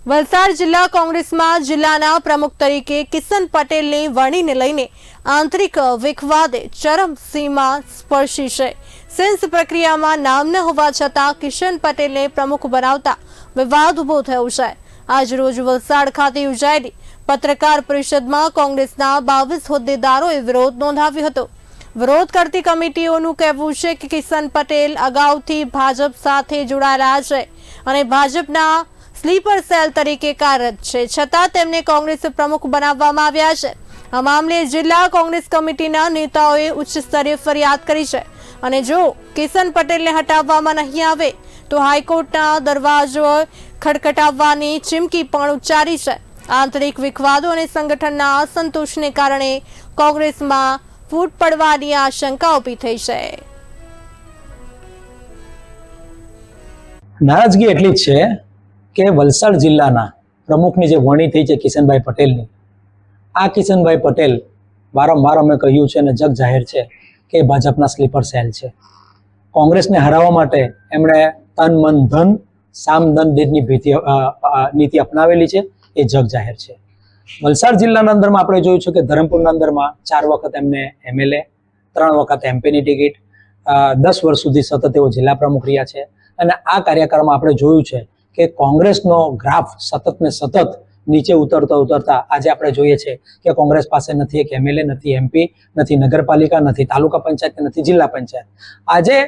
વલસાડ જિલ્લા કોંગ્રેસમાં જિલ્લાના પ્રમુખ તરીકે કિશન પટેલની વરણીને લઈને આંતરિક વિખવાદે ચરમસીમા સ્પર્શી છે. સેન્સ પ્રક્રિયામાં નામ ન હોવા છતાં કિશન પટેલને પ્રમુખ બનાવતા વિવાદ ઊભો થયો છે. આજરોજ વલસાડ ખાતે યોજાયેલી પત્રકાર પરિષદમાં કોંગ્રેસના બાવીસ હોદ્દેદારોએ વિરોધ નોંધાવ્યો હતો. વિરોધ કરતી કમિટીઓનું કહેવું છે કે કિશન પટેલ અગાઉથી ભાજપ સાથે જોડાયેલા છે અને ભાજપના સ્લીપર સેલ તરીકે કાર્યરત છે. છતાં તેમને કોંગ્રેસ પ્રમુખ બનાવવામાં આવ્યા છે. આ મામલે જિલ્લા કોંગ્રેસ કમિટીના નેતાઓએ ઉચ્ચ સ્તરે ફરિયાદ કરી છે. અને જો કિશન પટેલને હટાવવામાં નહીં આવે, તો હાઈકોર્ટના દરવાજો ખડખટાવવાની ચીમકી પણ ઉચ્ચારી છે. આંતરિક વિખવાદો અને સંગઠનના અસંતોષને કારણે કોંગ્રેસમાં ફૂટ પડવાની આશંકા ઊભી થઈ છે. નારાજગી એટલી જ છે કે વલસાડ જિલ્લાના પ્રમુખની જે વણી થઈ છે કિશનભાઈ પટેલની, આ કિશનભાઈ પટેલ વારંવાર અમે કહ્યું છે અને જગ જાહેર છે કે ભાજપના સ્લીપર સેલ છે. કોંગ્રેસને હરાવવા માટે એમણે તન, મન, ધન, સામ દન દેશની ભીતિ નીતિ અપનાવેલી છે, એ જગ જાહેર છે. વલસાડ જિલ્લાના અંદરમાં આપણે જોયું છે કે ધરમપુરના અંદરમાં ચાર વખત એમને એમએલએ, ત્રણ વખત એમપીની ટિકિટ દસ વર્ષ સુધી સતત એવો જિલ્લા પ્રમુખ રહ્યા છે. અને આ કાર્યકાળમાં આપણે જોયું છે કે કોંગ્રેસનો ગ્રાફ સતત ને સતત નીચે ઉતરતા ઉતરતા આજે આપણે જોઈએ છે કે કોંગ્રેસ પાસે નથી એક એમએલએ, નથી એમપી, નથી નગરપાલિકા, નથી તાલુકા પંચાયત, નથી જિલ્લા પંચાયત. આજે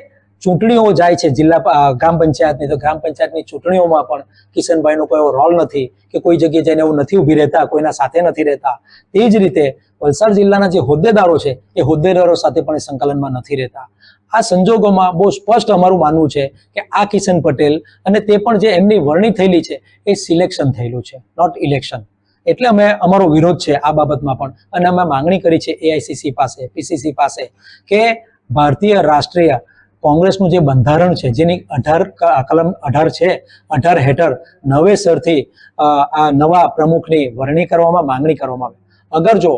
ચૂંટણીઓ જાય છે જિલ્લા ગ્રામ પંચાયતની, તો ગ્રામ પંચાયતની ચૂંટણીઓમાં પણ કિશનભાઈનો કોઈ રોલ નથી કે કોઈ જગ્યાએ જઈને એવું નથી ઊભી રહેતા, કોઈના સાથે નથી રહેતા. તે જ રીતે વલસાડ જિલ્લાના જે હોદ્દેદારો છે, એ હોદ્દેદારો સાથે પણ સંકલનમાં નથી રહેતા. આ સંજોગોમાં બહુ સ્પષ્ટ અમારું માનવું છે કે આ કિશન પટેલ અને તે પણ જે એમની વરણી થયેલી છે, એ સિલેક્શન થયેલું છે નોટ ઇલેક્શન એટલે અમે, અમારો વિરોધ છે આ બાબતમાં પણ. અને અમે માંગણી કરી છે એઆઈસીસી પાસે પીસીસી પાસે કે ભારતીય રાષ્ટ્રીય કોંગ્રેસનું જે બંધારણ છે, જેની અઢાર કલમ અઢાર છે, અઢાર હેઠળ નવેસરથી આ નવા પ્રમુખની વરણી કરવામાં, માંગણી કરવામાં આવે. અગર જો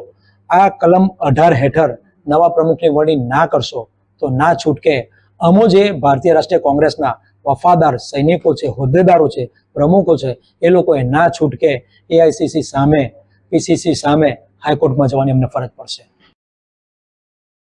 આ કલમ અઢાર હેઠળ નવા પ્રમુખની વરણી ના કરશો, તો ના છૂટકે અમો જે ભારતીય રાષ્ટ્રીય કોંગ્રેસના વફાદાર સૈનિકો છે, હોદ્દેદારો છે, પ્રમુખો છે, એ લોકોએ ના છૂટકે એઆઈસીસી સામે પીસીસી સામે હાઈકોર્ટમાં જવાની અમને ફરજ પડશે.